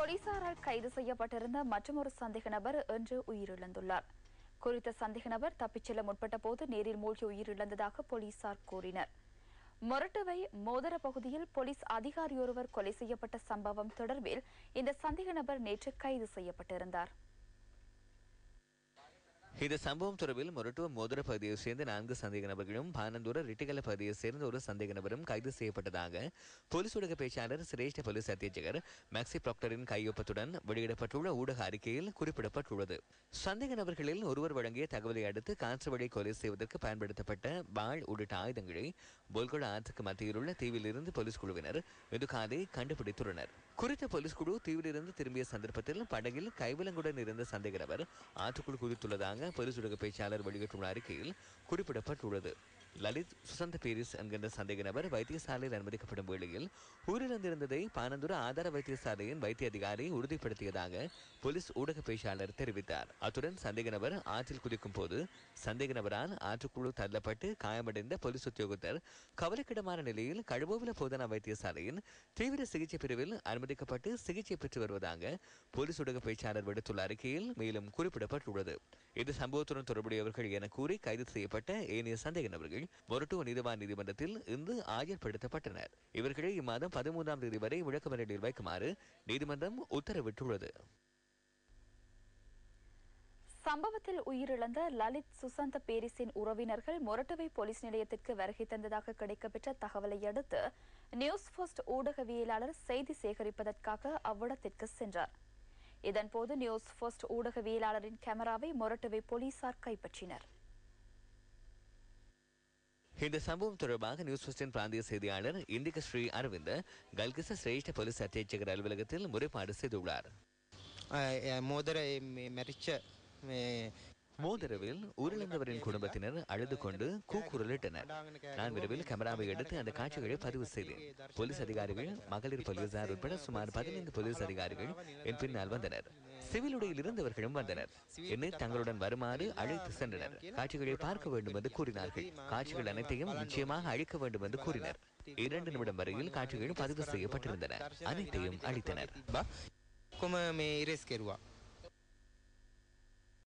போலீசாரால் கைது செய்யப்பட்டிருந்த மற்றொரு சந்தேக நபர் இன்று உயிரிழந்துள்ளார். குறித்த சந்தேக நபர் தப்பிச் செல்ல முற்பட்ட போது நேரில் மூழ்கி உயிரிழந்ததாக போலீசார் கூறினர். மொரட்டுவை மோதர பகுதியில் போலீஸ் அதிகாரியொருவர் கொலை செய்யப்பட்ட சம்பவம் தொடர்பில் இந்த சந்தேக நபர் நேற்று கைது செய்யப்பட்டிருந்தார். இந்த சம்பவம் தொடர்பில் மொரட்டுவ மோதிர பகுதியைச் சேர்ந்த நான்கு சந்தேக நபர்களும் பானந்தூர ரிட்டிகல பகுதியைச் சேர்ந்த ஒரு சந்தேக நபரும் கைது செய்யப்பட்டதாக போலீஸ் ஊடக பேச்சாளர் சிரேஷ்ட போலீஸ் அத்தியட்சகர் மேக்சி ப்ராக்டரின் கையொப்பத்துடன் வெளியிடப்பட்டுள்ள ஊடக அறிக்கையில் குறிப்பிடப்பட்டுள்ளது. சந்தேக நபர்களில் ஒருவர் வழங்கிய தகவலை அடுத்து கான்ஸ்டபிளை கொலை செய்வதற்கு பயன்படுத்தப்பட்ட வாழ் உள்ளிட்ட ஆயுதங்களை பொல்கொட ஆற்றுக்கு மத்தியில் உள்ள தீவிலிருந்து போலீஸ் குழுவினர் மெதுகாதை கண்டுபிடித்துள்ளனர். குறித்த போலீஸ் குழு தீவிலிருந்து திரும்பிய சந்தர்ப்பத்தில் படகில் கைவிலங்குடன் இருந்த சந்தேக நபர் ஆற்றுக்குள் குதித்துள்ளதாக போலீஸ் பேச்சாளர் வெளியிட்டுள்ள அறிக்கையில் குறிப்பிடப்பட்டுள்ளது. லலித் சுசந்த பேரிஸ் என்கின்ற சந்தேக நபர் வைத்தியசாலையில் அனுமதிக்கப்படும் வேளையில் உயிரிழந்திருந்ததை பானந்துர ஆதார வைத்தியசாலையின் வைத்திய அதிகாரி உறுதிப்படுத்தியதாக போலீஸ் ஊடக பேச்சாளர் தெரிவித்தார். அத்துடன் சந்தேக நபர் ஆற்றில் குதிக்கும் போது சந்தேக நபரால் ஆற்றுக்குழு தள்ளப்பட்டு காயமடைந்த போலீஸ் உத்தியோகத்தர் கவலைக்கிடமான நிலையில் கழுவோவில போதனா வைத்தியசாலையின் தீவிர சிகிச்சை பிரிவில் அனுமதிக்கப்பட்டு சிகிச்சை பெற்று வருவதாக போலீஸ் ஊடக பேச்சாளர் விடுத்துள்ள அறிக்கையில் மேலும் குறிப்பிடப்பட்டுள்ளது. இது சம்பவத்துடன் தொடர்புடையவர்கள் என கூறி கைது செய்யப்பட்ட ஏனைய சந்தேக நபர்கள். மொரட்டுவ நீதிவான் நீதிமன்றத்தில் இன்று ஆஜர்படுத்தப்பட்டனர். இவர்களை இம்மாதம் பதிமூன்றாம் தேதி வரை விளக்கமறியலில் வைக்குமாறு நீதிமன்றம் உத்தரவிட்டுள்ளது. சம்பவத்தில் உயிரிழந்த லலித் சுசந்த பேரிஸின் உறவினர்கள் மொரட்டுவை போலீஸ் நிலையத்திற்கு வருகை தந்ததாக கிடைக்கப்பெற்ற தகவலை அடுத்து நியூஸ் ஃபர்ஸ்ட் ஊடகவியலாளர் செய்தி சேகரிப்பதற்காக அவ்விடத்திற்கு சென்றார். இதன்போது நியூஸ் ஃபர்ஸ்ட் ஊடகவியலாளரின் கேமராவை மொரட்டுவை போலீசார் கைப்பற்றினர். இந்த சம்பவம் தொடர்பாக நியூஸ் வெஸ்டின் பிராந்திய செய்தியாளர் இந்திக ஸ்ரீ அரவிந்த் கல்கிச சிரேஷ்ட போலீஸ் அத்தியட்சகர் அலுவலகத்தில் முறைப்பாடு செய்துள்ளார். மோதரை மறிச்ச மோதிரவில் உயிரிழந்தவரின் குடும்பத்தினர் அழுது கொண்டு கூக்குரலிட்டனர். நான் விரைவில் கேமராவை எடுத்து அந்த காட்சிகளை பதிவு செய்தேன். போலீஸ் அதிகாரிகள் மகளிர் போலீசார் உட்பட சுமார் பதினைந்து போலீஸ் அதிகாரிகள் என் பின்னால் வந்தனர். சிவில் உடையில் இருந்தவர்களும் வந்தனர் என்னை தங்களுடன் வருமாறு அழைத்து சென்றனர். காட்சிகளை பார்க்க வேண்டும் என்று கூறினார்கள். காட்சிகள் அனைத்தையும் நிச்சயமாக அழிக்க வேண்டும் என்று கூறினர். இரண்டு நிமிடம் வரையில் காட்சிகள் பதிவு செய்யப்பட்டிருந்தன. அனைத்தையும் அளித்தனர்